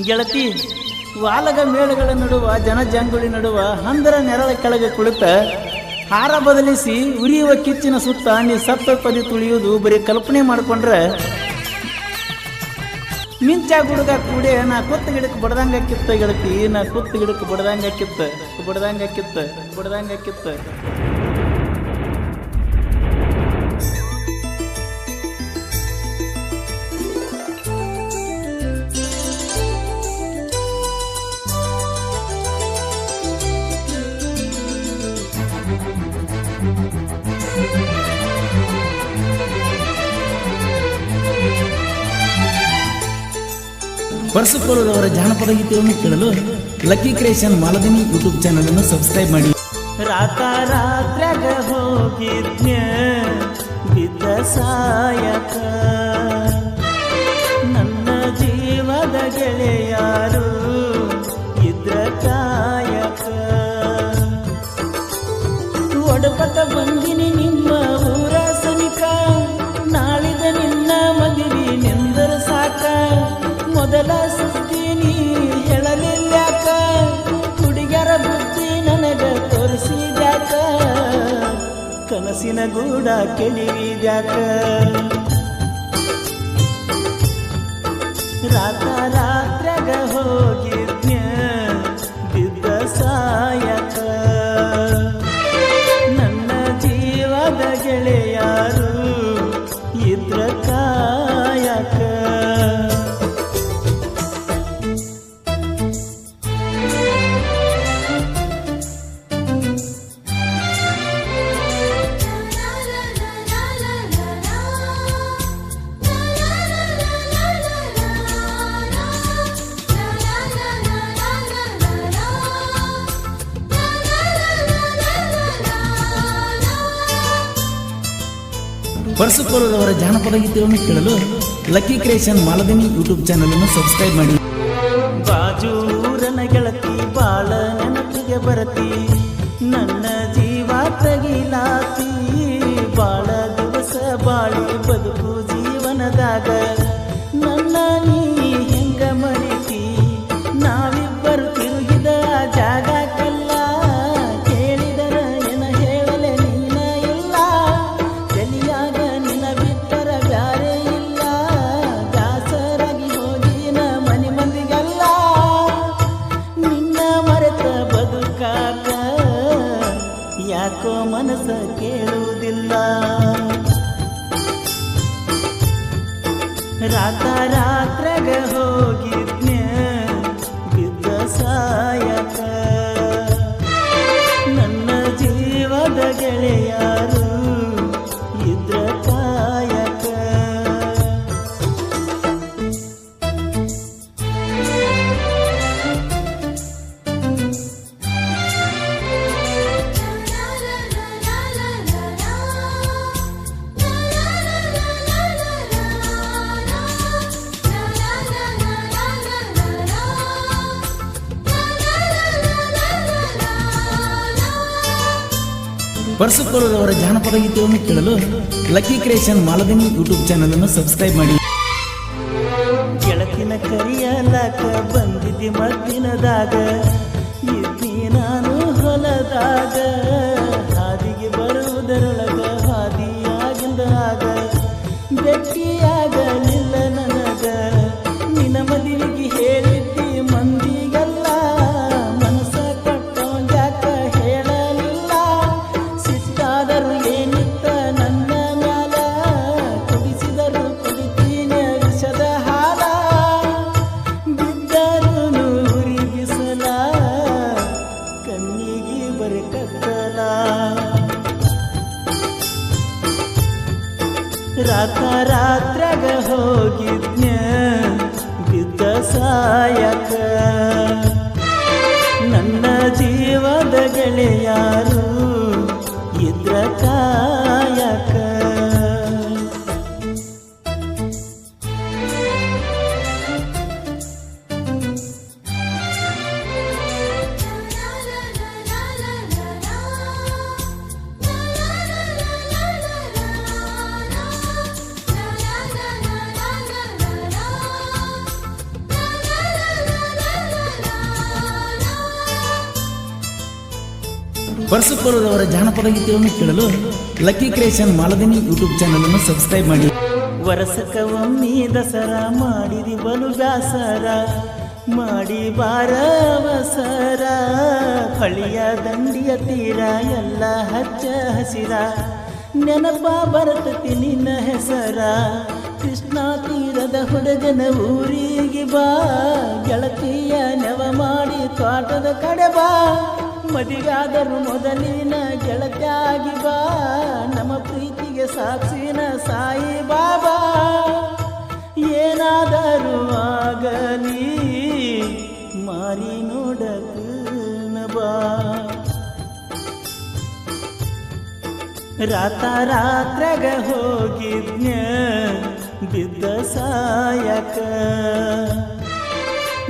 ಗೆಳತಿ, ವಾಲಗ ಮೇಳಗಳ ನಡುವ, ಜನಜಂಗುಳಿ ನಡುವ ಹಂದರ ನೆರಳ ಕೆಳಗೆ ಕುಳಿತ, ಹಾರ ಬದಲಿಸಿ ಉರಿಯುವ ಕಿಚ್ಚಿನ ಸುತ್ತ ನೀ ಸತ್ತ ಪದಿ ತುಳಿಯುವುದು ಬರೀ ಕಲ್ಪನೆ ಮಾಡ್ಕೊಂಡ್ರೆ. ಮಿಂಚ ಗುಡುಗ ಕೂಡೆ, ನಾ ಕುತ್ತ ಗಿಡಕ್ಕೆ ಬಡ್ದಂಗೆ ಕಿತ್ತ ಗೆಳತಿ, ನಾ ಕುತ್ತ ಗಿಡಕ್ಕೆ ಬಡ್ದಂಗೆ ಕಿತ್ತ, ಬಡದಂಗ ಕಿತ್ತ ಬಡದಂಗ ಕಿತ್ತ. ಪರಸುಪುರದವರ ಜಾನಪದ ಗೀತೆಯನ್ನು ಕೇಳಲು lucky creation Maladini YouTube channel ಅನ್ನು ಸಬ್ಸ್ಕ್ರೈಬ್ ಮಾಡಿ. ರಾತ ರಾತ್ರಾಗ ಕನಸಿನ ಗೂಡ ಕೆಳಿವಿದ್ಯಾಕ ರಾತ ರಾತ್ರಾಗ ಹೋಗಿದ್ನ್ಯ ಪರಸುಪುರದವರ ಜಾನಪದ ಗೀತೆಯನ್ನು ಕೇಳಲು lucky creation Maladini YouTube channel ಅನ್ನು ಸಬ್ಸ್ಕ್ರೈಬ್ ಮಾಡಿ. ಬಾಜೂರನ ಗೆಳತಿ ಬಾಳ ನೆನಪಿಗೆ ಬರತಿ, ನನ್ನ ಜೀವ ತಗಿಲಾತಿ, ಬಾಳ ಯಾಕೋ ಮನಸ್ಸ ಕೇಳುವುದಿಲ್ಲ. ರಾತ ರಾತ್ರಗ ಹೋಗಿದ್ನ ಬಿದ್ದ ಸಾಯಕ ನನ್ನ ಜೀವದ ಗೆಳೆಯಾರು ಪರಸುಪುರದವರ ಜಾನಪದ ಗೀತೆಯನ್ನು ಕೇಳಲು lucky creation Maladini YouTube channel ಅನ್ನು ಸಬ್ಸ್ಕ್ರೈಬ್ ಮಾಡಿ. ಗೆಳತಿನ ಕರಿಯಲಕ ಬಂದಿದ್ದಿ ಮದ್ದಿನದಾಗ ರಾತ ರಾತ್ರಾಗ ಹೋಗಿದ್ನ್ಯ ಬಿದ್ದ ಸಾಯಕ. ನನ್ನ ಜೀವದ ಗೆಳೆಯಾರು ಇದ್ರ ಪರಸುಪುರದವರ ಜಾನಪದ ಗೀತೆಯನ್ನು ಕೇಳಲು lucky creation Maladini YouTube channel ಅನ್ನು ಸಬ್ಸ್ಕ್ರೈಬ್ ಮಾಡಿ. ವರಸಕ ಒಮ್ಮೆ ದಸರಾ ಮಾಡಿರಿ ಬಲು ಬ್ಯಾಸರ ಮಾಡಿ ಬಾರವಸರ, ಹಳಿಯ ದಂಡಿಯ ತೀರ ಎಲ್ಲ ಹಚ್ಚ ಹಸಿರ, ನೆನಪ ಬರತತಿ ನಿನ್ನ ಹೆಸರ, ಕೃಷ್ಣ ತೀರದ ಹುಡುಗನ ಊರಿಗೆ ಬಾ, ಗೆಳತಿಯ ನೆವ ಮಾಡಿ ತೋಟದ ಕಡೆ ಬಾ. ಮದಿಗಾದರೂ ಮೊದಲಿನ ಗೆಳತಿಯಾಗಿ ಬಾ. ನಮ್ಮ ಪ್ರೀತಿಗೆ ಸಾಕ್ಷಿನ ಸಾಯಿ ಬಾಬಾ. ಏನಾದರೂ ಆಗಲಿ, ಮಾರಿ ನೋಡಕನ ಬಾ. ರಾತ ರಾತ್ರಗ ಹೋಗಿದ್ನ, ಬಿದ್ದ ಸಾಯಕ.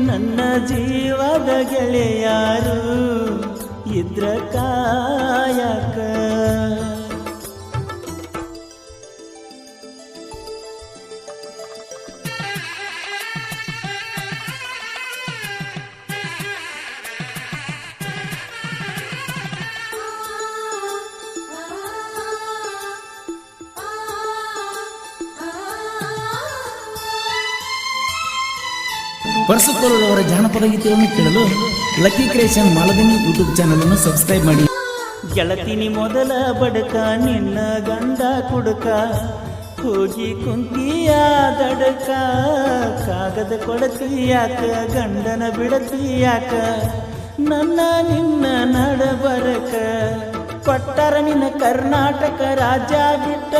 ನನ್ನ ಜೀವದ ಗೆಳೆಯಾರು ಇದ್ರ ಕಾಯಕ ಪರಸುಪುರದವರ ಜಾನಪದ ಗೀತೆಯನ್ನು ಕೇಳಲು lucky creation Maladini YouTube channel ಅನ್ನು ಸಬ್ಸ್ಕ್ರೈಬ್ ಮಾಡಿ. ಗೆಳತಿನಿ ಮೊದಲ ಬಡಕ, ನಿನ್ನ ಗಂಡ ಕುಡಕ ಹೋಗಿ ಕುಂತಿಯ ದಡಕ, ಕಾಗದ ಕೊಡತಿಯಾಕ ಗಂಡನ ಬಿಡತಿಯಾಕ ನನ್ನ ನಿನ್ನ ನಡಬರಕ, ಕೊಟ್ಟರ ನಿನ್ನ ಕರ್ನಾಟಕ ರಾಜ್ಯ ಬಿಟ್ಟ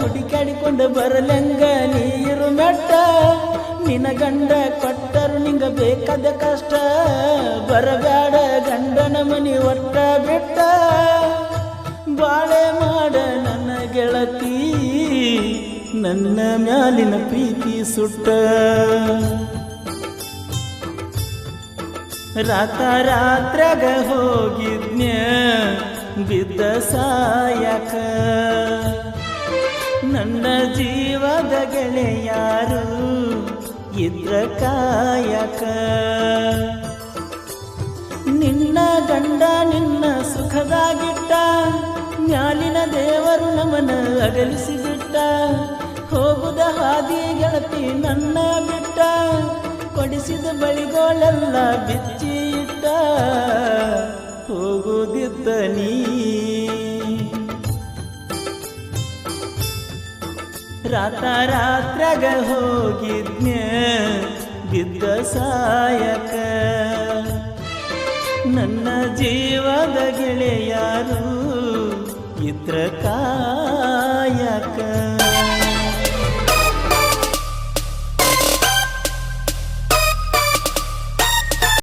ಹುಡುಕಾಡಿಕೊಂಡು ಬರಲಂಗ ನೀರು ಮೆಟ್ಟ. ನಿನ್ನ ಗಂಡ ಕೊಟ್ಟರು ನಿಂಗ ಬೇಕಾದ ಕಷ್ಟ. ಬರಬ್ಯಾಡ ಗಂಡನ ಮನಿ ಒಟ್ಟ ಬಿಟ್ಟ. ಬಾಳೆ ಮಾಡ ನನ್ನ ಗೆಳತಿ, ನನ್ನ ಮ್ಯಾಲಿನ ಪ್ರೀತಿ ಸುಟ್ಟ. ರಾತ ರಾತ್ರಗ ಹೋಗಿದ್ನ್ಯ, ಬಿದ್ದ ಸಾಯಕ. ನನ್ನ ಜೀವದ ಗೆಳೆಯಾರು ಇದ್ರ ಕಾಯಕ ನಿನ್ನ ಗಂಡ ನಿನ್ನ ಸುಖದಾಗಿಟ್ಟ ಮ್ಯಾಲಿನ ದೇವರು ನಮನ ಅಗಲಿಸಿಬಿಟ್ಟ. ಹೋಗುದ ಹಾದಿ ಗೆಳತಿ ನನ್ನ ಬಿಟ್ಟ, ಕೊಡಿಸಿದ ಬಳಿಗಳೆಲ್ಲ ಬಿಚ್ಚಿ ಇಟ್ಟ ಹೋಗುದಿದ್ದ ನೀ ರಾತ ರಾತ್ರಗ ಬಿದ್ದ ಸಾಯಕ. ನನ್ನ ಜೀವದ ಗೆಳೆಯಾರು ಇದ್ರ ಕಾಯಕ